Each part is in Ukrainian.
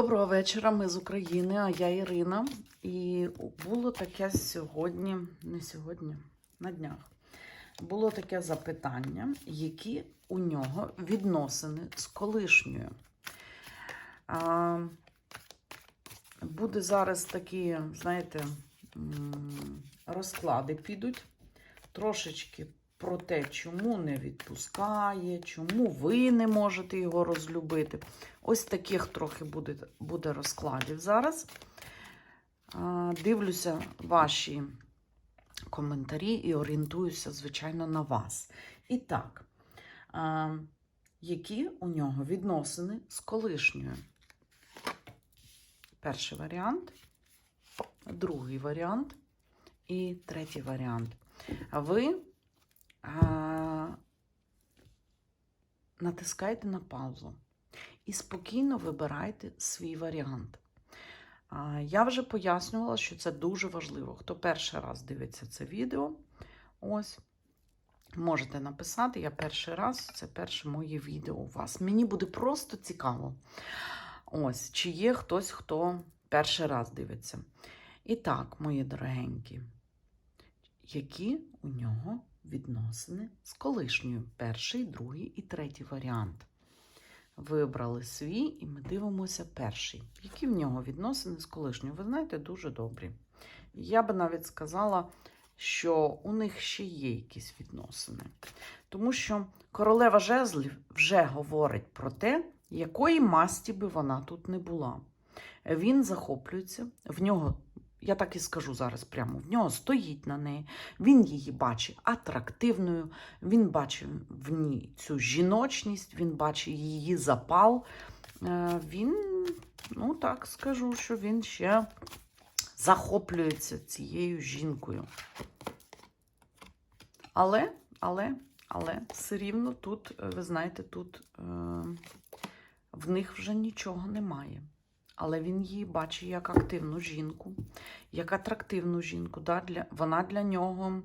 Доброго вечора, ми з України, а я Ірина. І було таке сьогодні, не сьогодні, на днях. Було таке запитання, які у нього відносини з колишньою. А, буде зараз такі, знаєте, розклади підуть трошечки про те, чому не відпускає, чому ви не можете його розлюбити. Ось таких трохи буде, буде розкладів зараз. Дивлюся ваші коментарі і орієнтуюся, звичайно, на вас. І так, які у нього відносини з колишньою? Перший варіант, другий варіант і третій варіант. Ви натискайте на паузу і спокійно вибирайте свій варіант. Я вже пояснювала, що це дуже важливо. Хто перший раз дивиться це відео, ось, можете написати, я перший раз, це перше моє відео у вас. Мені буде просто цікаво. Ось, чи є хтось, хто перший раз дивиться. І так, мої дорогенькі, які у нього відносини з колишньою? Перший, другий і третій варіант. Вибрали свій, і ми дивимося перший. Які в нього відносини з колишньою? Ви знаєте, дуже добрі. Я би навіть сказала, що у них ще є якісь відносини. Тому що королева жезлів вже говорить про те, якої масті би вона тут не була. Він захоплюється, в нього, я так і скажу зараз прямо, в нього стоїть на неї, він її бачить атрактивною, він бачить в ній цю жіночність, він бачить її запал. Е, Він, ну так скажу, що він ще захоплюється цією жінкою. Але, але, але все рівно тут, е, ви знаєте, тут е, в них вже нічого немає. Але він її бачить як активну жінку, як атрактивну жінку. Да? Для, вона для нього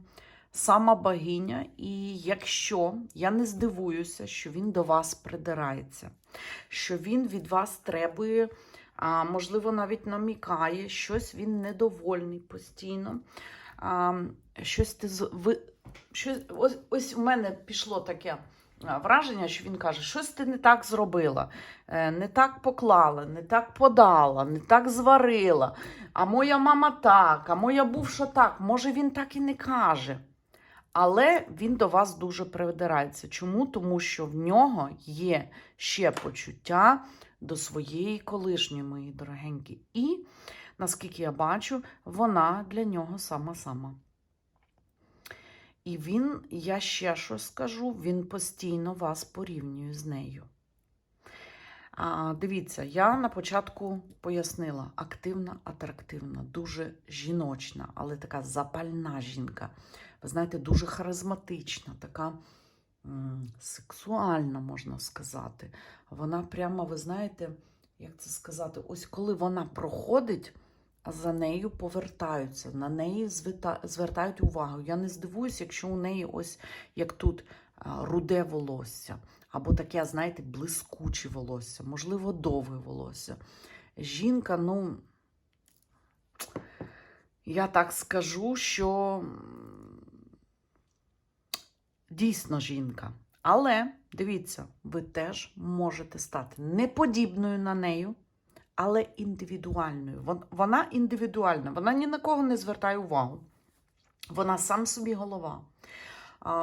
сама богиня. І якщо я не здивуюся, що він до вас придирається, що він від вас требує, а, можливо, навіть намікає, щось він недовольний постійно. А, щось ти ви, щось, ось, ось у мене пішло таке враження, що він каже, щось ти не так зробила, е, не так поклала, не так подала, не так зварила. А моя мама так, а моя бувша так. Може, він так і не каже. Але він до вас дуже придирається. Чому? Тому що в нього є ще почуття до своєї колишньої, мої дорогенькі. І, наскільки я бачу, вона для нього сама-сама. І він, я ще щось скажу, він постійно вас порівнює з нею. А, дивіться, я на початку пояснила: активна, атрактивна, дуже жіночна, але така запальна жінка. Ви знаєте, дуже харизматична, така м, сексуальна, можна сказати. Вона прямо, ви знаєте, як це сказати, ось коли вона проходить, за нею повертаються, на неї звертають увагу. Я не здивуюся, якщо у неї ось як тут руде волосся, або таке, знаєте, блискуче волосся, можливо, довге волосся. Жінка, ну, я так скажу, що дійсно жінка. Але дивіться, ви теж можете стати не подібною на нею, але індивідуальною. Вона індивідуальна, вона ні на кого не звертає увагу. Вона сам собі голова.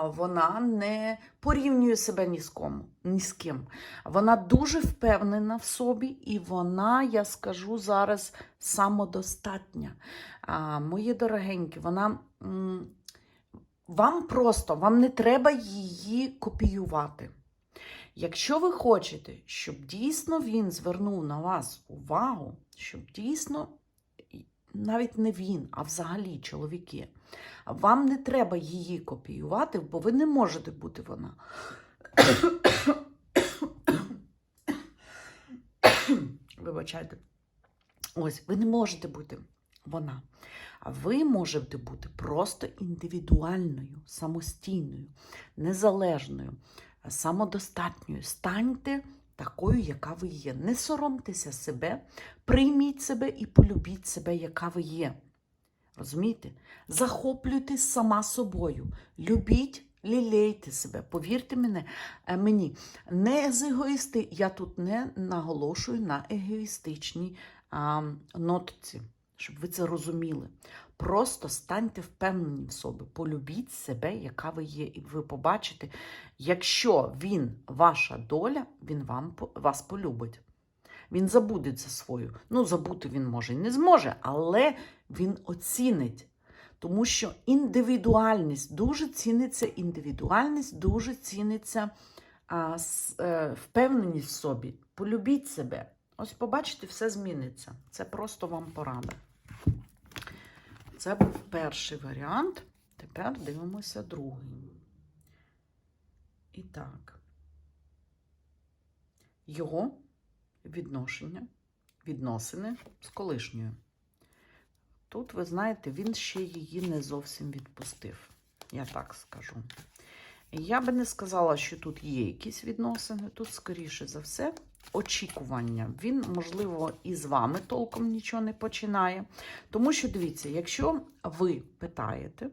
Вона не порівнює себе ні з кому, ні з ким. Вона дуже впевнена в собі, і вона, я скажу зараз, самодостатня. Мої дорогенькі, вона. Вам просто, вам не треба її копіювати. Якщо ви хочете, щоб дійсно він звернув на вас увагу, щоб дійсно навіть не він, а взагалі чоловіки, вам не треба її копіювати, бо ви не можете бути вона. Вибачайте. Ось, ви не можете бути вона. А ви можете бути просто індивідуальною, самостійною, незалежною, самодостатньою. Станьте такою, яка ви є. Не соромтеся себе, прийміть себе і полюбіть себе, яка ви є. Розумієте? Захоплюйтесь сама собою. Любіть, лілейте себе. Повірте мене, е, мені. Не з егоїсти. Я тут не наголошую на егоїстичній а, нотці, щоб ви це розуміли. Просто станьте впевнені в собі, полюбіть себе, яка ви є, і ви побачите, якщо він ваша доля, він вам вас полюбить. Він забуде за свою. Ну, забути він може і не зможе, але він оцінить. Тому що індивідуальність дуже ціниться, індивідуальність дуже ціниться а, с- е, впевненість в собі. Полюбіть себе. Ось побачите, все зміниться. Це просто вам порада. Це був перший варіант. Тепер дивимося другий. І так. Його відношення, відносини з колишньою. Тут, ви знаєте, він ще її не зовсім відпустив. Я так скажу. Я би не сказала, що тут є якісь відносини. Тут, скоріше за все, очікування. Він, можливо, і з вами толком нічого не починає. Тому що, дивіться, якщо ви питаєте,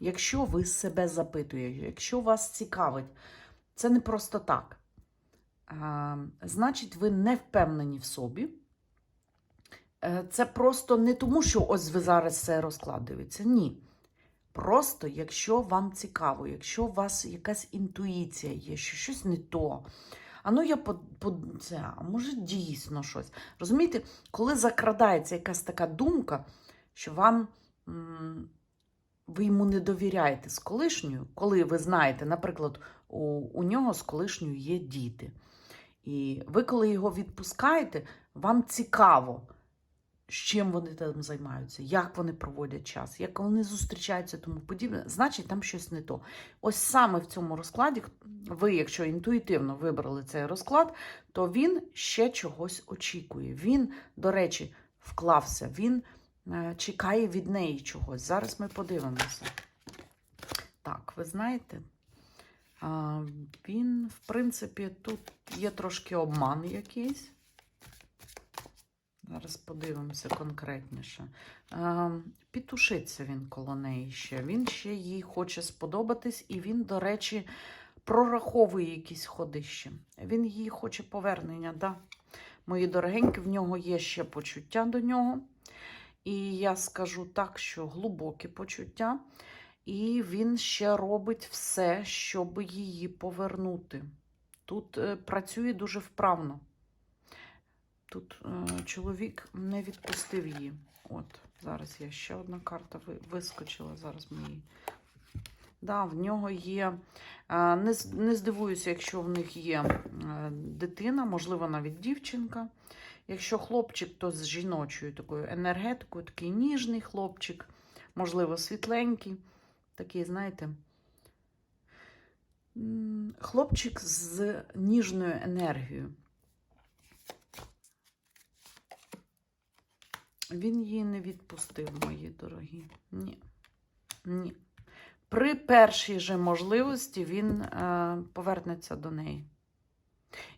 якщо ви себе запитуєте, якщо вас цікавить, це не просто так. Значить, ви не впевнені в собі. Е, Це просто не тому, що ось ви зараз це розклад. Ні. Просто, якщо вам цікаво, якщо у вас якась інтуїція є, що щось не то. А ну я це, а може дійсно щось. Розумієте, коли закрадається якась така думка, що вам ви йому не довіряєте з колишньою, коли ви знаєте, наприклад, у, у нього з колишньою є діти. І ви, коли його відпускаєте, вам цікаво, з чим вони там займаються, як вони проводять час, як вони зустрічаються, тому подібне, значить, там щось не то. Ось саме в цьому розкладі, ви, якщо інтуїтивно вибрали цей розклад, то він ще чогось очікує. Він, до речі, вклався, він е, чекає від неї чогось. Зараз ми подивимося. Так, ви знаєте, він, в принципі, тут є трошки обман якийсь. Зараз подивимося конкретніше. Е, Пітушиться він коло неї ще. Він ще їй хоче сподобатись, і він, до речі, прораховує якісь ходища. Він їй хоче повернення, да. Мої дорогенькі, в нього є ще почуття до нього. І я скажу так, що глибокі почуття. І він ще робить все, щоб її повернути. Тут е, працює дуже вправно. Тут е, чоловік не відпустив її. От, зараз я ще одна карта вискочила. Зараз ми її. Да, в нього є. е, Не, не здивуюся, якщо в них є е, дитина, можливо, навіть дівчинка. Якщо хлопчик, то з жіночою такою енергетикою, такий ніжний хлопчик, можливо, світленький. Такий, знаєте, хлопчик з ніжною енергією. Він її не відпустив, мої дорогі. Ні. Ні. При першій же можливості він е, повернеться до неї.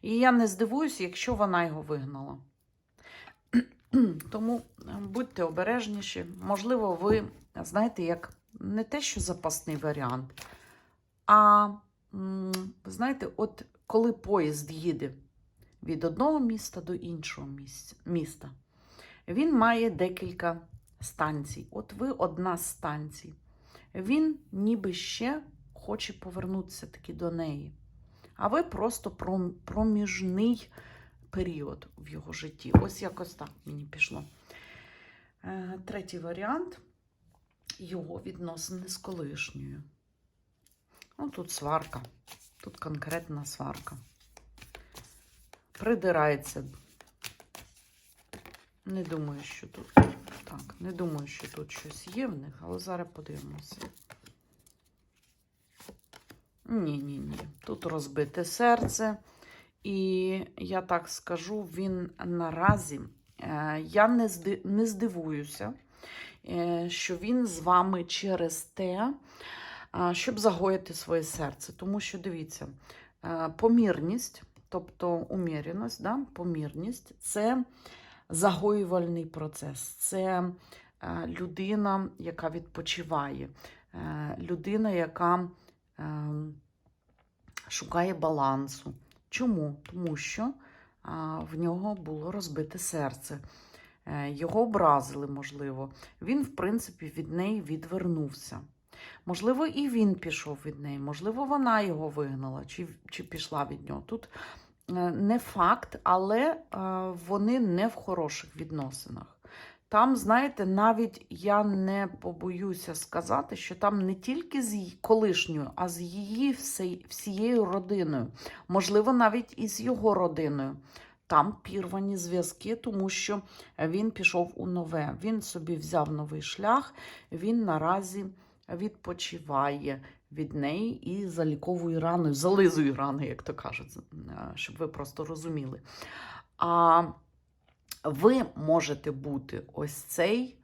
І я не здивуюся, якщо вона його вигнала. Тому е, будьте обережніші. Можливо, ви знаєте, як не те, що запасний варіант, а знаєте, от коли поїзд їде від одного міста до іншого міста, він має декілька станцій. От ви одна з станцій. Він ніби ще хоче повернутися таки до неї. А ви просто пром- проміжний період в його житті. Ось якось так мені пішло. Е, Третій варіант його відносини з колишньою. Ну, тут сварка. Тут конкретна сварка. Придирається. Не думаю, що тут. Так, не думаю, що тут щось є в них, але зараз подивимося. Ні, ні. Тут розбите серце. І я так скажу, він наразі, е, я не, здивуюся, е, що він з вами через те, е, щоб загоїти своє серце. Тому що, дивіться, помірність тобто уміреність, да, помірність, це загоювальний процес, це е, людина, яка відпочиває, е, людина, яка е, шукає балансу. Чому? Тому що в нього було розбите серце. Його образили, можливо. Він, в принципі, від неї відвернувся. Можливо, і він пішов від неї, можливо, вона його вигнала чи, чи пішла від нього. Тут не факт, але е, вони не в хороших відносинах. Там, знаєте, навіть я не побоюся сказати, що там не тільки з колишньою, а з її всією родиною, можливо, навіть і з його родиною. Там пірвані зв'язки, тому що він пішов у нове. Він собі взяв новий шлях, він наразі відпочиває від неї і заліковує рани, зализує рани, як то кажуть, е, щоб ви просто розуміли. А ви можете бути ось цей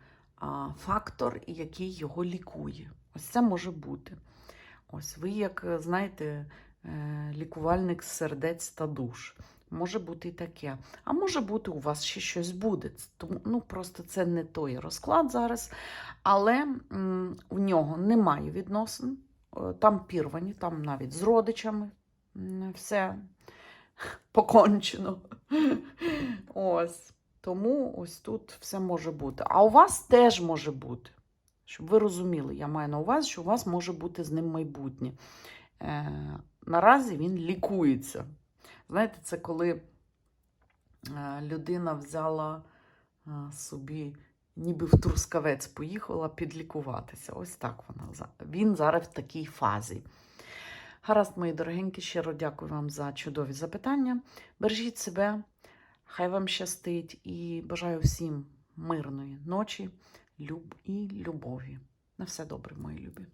фактор, який його лікує. Ось це може бути. Ось ви, як е, знаєте, е, лікувальник сердець та душ. Може бути і таке. А може бути, у вас ще щось буде. Тому ну, просто це не той розклад зараз. Але м, у нього немає відносин. Е, Там пірвані, там навіть з родичами все покончено. Ось. Тому ось тут все може бути. А у вас теж може бути. Щоб ви розуміли, я маю на увазі, що у вас може бути з ним майбутнє. Е, наразі він лікується. Знаєте, це коли е, людина взяла е, собі, ніби в Трускавець поїхала підлікуватися. Ось так вона. Він зараз в такій фазі. Гаразд, мої дорогенькі, щиро дякую вам за чудові запитання. Бережіть себе, хай вам щастить і бажаю всім мирної ночі люб і любові. На все добре, мої любі.